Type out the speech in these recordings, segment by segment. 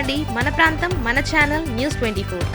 చూడండి మన ప్రాంతం మన ఛానల్ న్యూస్ ట్వంటీ ఫోర్.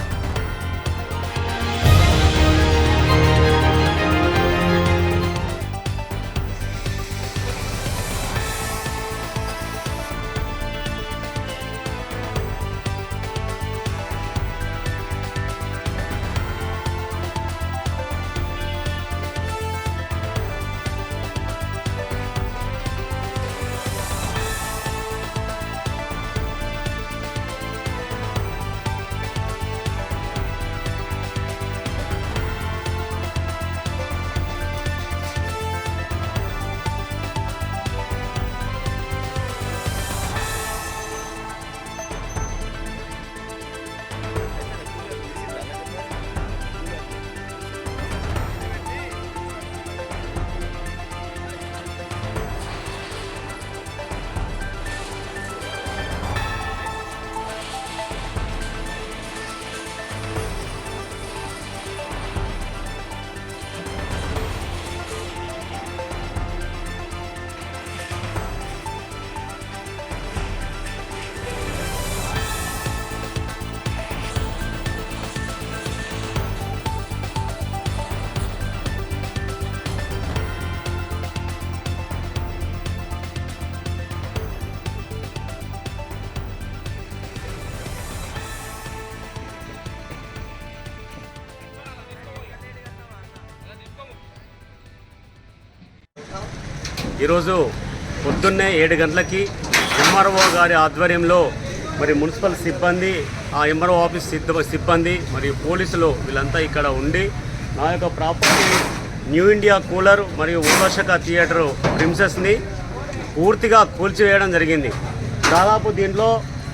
ఈరోజు పొద్దున్నే ఏడు గంటలకి ఎంఆర్ఓ గారి ఆధ్వర్యంలో మరి మున్సిపల్ సిబ్బంది ఆ ఎంఆర్ఓ ఆఫీస్ సిద్ధ సిబ్బంది మరియు పోలీసులు వీళ్ళంతా ఇక్కడ ఉండి నా యొక్క ప్రాపర్టీ న్యూ ఇండియా కూలర్ మరియు ఊర్వశక థియేటర్ ప్రిన్సెస్ని పూర్తిగా కూల్చివేయడం జరిగింది. దాదాపు దీంట్లో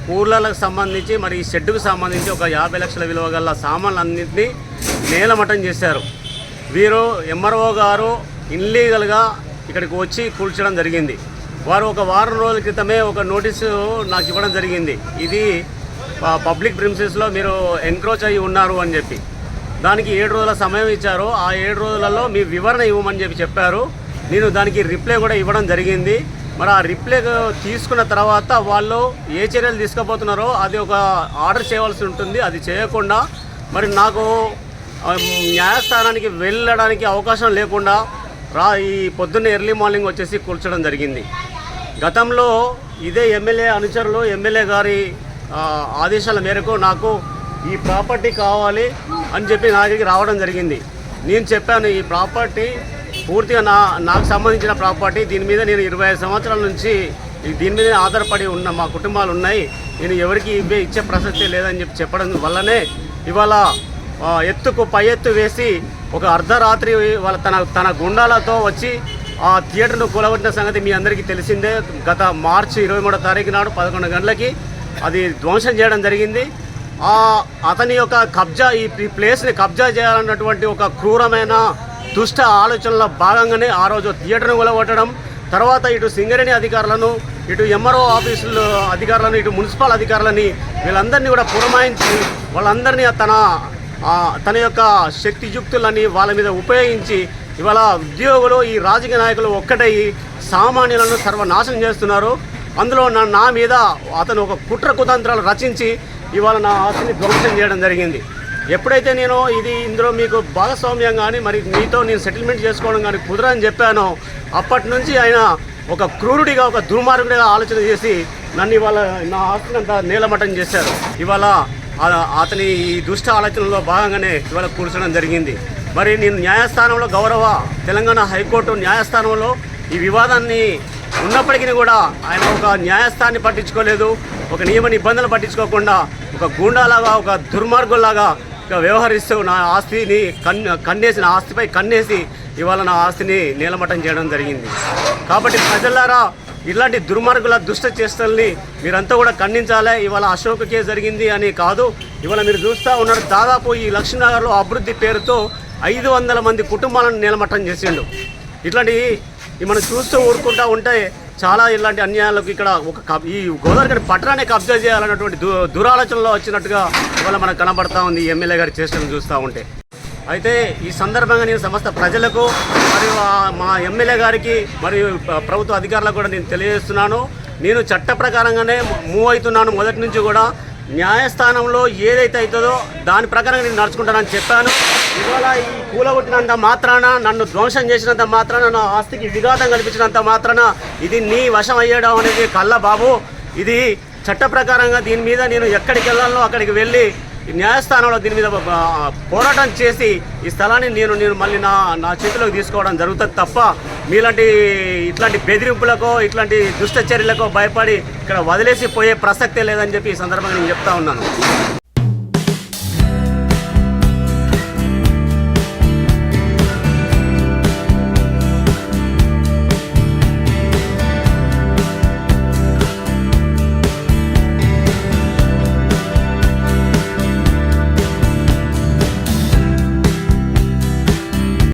కూలర్లకు సంబంధించి మరి ఈ షెడ్డుకు సంబంధించి ఒక యాభై లక్షల విలువ గల సామాన్లన్నింటినీ నేలమట్టం చేశారు. వీరు ఎంఆర్ఓ గారు ఇన్లీగల్గా ఇక్కడికి వచ్చి కూల్చడం జరిగింది. వారు ఒక వారం రోజుల క్రితమే ఒక నోటీసు నాకు ఇవ్వడం జరిగింది. ఇది పబ్లిక్ ప్రిన్సెస్లో మీరు ఎంక్రోచ్ అయ్యి ఉన్నారు అని చెప్పి. దానికి ఏడు రోజుల సమయం ఇచ్చారు. ఆ ఏడు రోజులలో మీ వివరణ ఇవ్వమని చెప్పి చెప్పారు. నేను దానికి రిప్లై కూడా ఇవ్వడం జరిగింది. మరి ఆ రిప్లై తీసుకున్న తర్వాత వాళ్ళు ఏ చర్యలు తీసుకుపోతున్నారో అది ఒక ఆర్డర్ చేయవలసి ఉంటుంది. అది చేయకుండా మరి నాకు న్యాయస్థానానికి వెళ్ళడానికి అవకాశం లేకుండా రా ఈ పొద్దున్న ఎర్లీ మార్నింగ్ వచ్చేసి కూర్చోడం జరిగింది. గతంలో ఇదే ఎమ్మెల్యే అనుచరులు ఎమ్మెల్యే గారి ఆదేశాల మేరకు నాకు ఈ ప్రాపర్టీ కావాలి అని చెప్పి నా దగ్గరికి రావడం జరిగింది. నేను చెప్పాను ఈ ప్రాపర్టీ పూర్తిగా నా నాకు సంబంధించిన ప్రాపర్టీ దీని మీద నేను ఇరవై ఐదు సంవత్సరాల నుంచి దీని మీద ఆధారపడి ఉన్న మా కుటుంబాలు ఉన్నాయి. నేను ఎవరికి ఇవే ఇచ్చే ప్రసక్తి లేదని చెప్పి చెప్పడం వల్లనే ఇవాళ ఎత్తుకు పై ఎత్తు వేసి ఒక అర్ధరాత్రి వాళ్ళ తన తన గుండాలతో వచ్చి ఆ థియేటర్ను కూలగొట్టిన సంగతి మీ అందరికీ తెలిసిందే. గత మార్చి ఇరవై మూడో తారీఖు నాడు పదకొండు గంటలకి అది ధ్వంసం చేయడం జరిగింది. ఆ అతని యొక్క కబ్జా ఈ ప్లేస్ని కబ్జా చేయాలన్నటువంటి ఒక క్రూరమైన దుష్ట ఆలోచనలో భాగంగానే ఆ రోజు థియేటర్ను కూలగొట్టడం. తర్వాత ఇటు సింగరేణి అధికారులను ఇటు ఎంఆర్ఓ ఆఫీసులు అధికారులను ఇటు మున్సిపల్ అధికారులని వీళ్ళందరినీ కూడా పురమాయించి వాళ్ళందరినీ తన తన యొక్క శక్తి యుక్తులని వాళ్ళ మీద ఉపయోగించి ఇవాళ ఉద్యోగులు ఈ రాజకీయ నాయకులు ఒక్కటయ్యి సామాన్యులను సర్వనాశనం చేస్తున్నారు. అందులో నా నా మీద అతను ఒక కుట్ర కుతంత్రాలు రచించి ఇవాళ నా ఆస్తిని ధ్వంసం చేయడం జరిగింది. ఎప్పుడైతే నేను ఇది ఇందులో మీకు భాగస్వామ్యం కానీ మరి మీతో నేను సెటిల్మెంట్ చేసుకోవడం కానీ కుదరని చెప్పానో అప్పటి నుంచి ఆయన ఒక క్రూరుడిగా ఒక దుర్మార్గుడిగా ఆలోచన చేసి నన్ను ఇవాళ నా ఆస్తిని అంతా నేలమట్టం చేశారు. ఇవాళ అతని ఈ దుష్ట ఆలోచనలో భాగంగానే ఇవాళ కూర్చోడం జరిగింది. మరి నేను న్యాయస్థానంలో గౌరవ తెలంగాణ హైకోర్టు న్యాయస్థానంలో ఈ వివాదాన్ని ఉన్నప్పటికీ కూడా ఆయన ఒక న్యాయస్థాన్ని పట్టించుకోలేదు ఒక నియమ నిబంధనలు పట్టించుకోకుండా ఒక గూండాలాగా ఒక దుర్మార్గుల్లాగా వ్యవహరిస్తూ నా ఆస్తిని కన్ కన్నేసి నా ఆస్తిపై కన్నేసి ఇవాళ నా ఆస్తిని నీలమట్టం చేయడం జరిగింది. కాబట్టి ప్రజలారా ఇలాంటి దుర్మార్గుల దుష్ట చేష్టల్ని మీరంతా కూడా ఖండించాలి. ఇవాళ అశోకకే జరిగింది అని కాదు. ఇవాళ మీరు చూస్తూ ఉన్నారు దాదాపు ఈ లక్ష్మీనగర్లో అభివృద్ధి పేరుతో ఐదు వందల మంది కుటుంబాలను నిలమట్టం చేసిండు. ఇట్లాంటి మనం చూస్తూ ఊరుకుంటూ ఉంటే చాలా ఇలాంటి అన్యాయాలకు ఇక్కడ ఒక ఈ గోదావరి పట్టణాన్ని కబ్జా చేయాలన్నటువంటి దు దురాలోచనలో వచ్చినట్టుగా ఇవాళ మనకు కనబడతా ఉంది ఎమ్మెల్యే గారి చేసిన చూస్తూ ఉంటే. అయితే ఈ సందర్భంగా నేను సమస్త ప్రజలకు మరియు మా ఎమ్మెల్యే గారికి మరియు ప్రభుత్వ అధికారులకు కూడా నేను తెలియజేస్తున్నాను. నేను చట్ట ప్రకారంగానే మూవ్ అవుతున్నాను. మొదటి నుంచి కూడా న్యాయస్థానంలో ఏదైతే అవుతుందో దాని ప్రకారంగా నేను నడుచుకుంటానని చెప్పాను. ఇవాళ ఈ కూలగొట్టినంత మాత్రాన నన్ను ధ్వంసం చేసినంత మాత్రాన నా ఆస్తికి విఘాతం కల్పించినంత మాత్రాన ఇది నీ వశం అయ్యడం అనేది కళ్ళ బాబు ఇది చట్ట ప్రకారంగా దీని మీద నేను ఎక్కడికి వెళ్ళాలో అక్కడికి వెళ్ళి న్యాయస్థానంలో దీని మీద పోరాటం చేసి ఈ స్థలాన్ని నేను నేను మళ్ళీ నా నా చేతిలోకి తీసుకోవడం జరుగుతుంది తప్ప మీలాంటి ఇట్లాంటి బెదిరింపులకో ఇట్లాంటి దుష్ట చర్యలకో భయపడి ఇక్కడ వదిలేసి పోయే ప్రసక్తే లేదని చెప్పి ఈ సందర్భంగా నేను చెప్తా ఉన్నాను.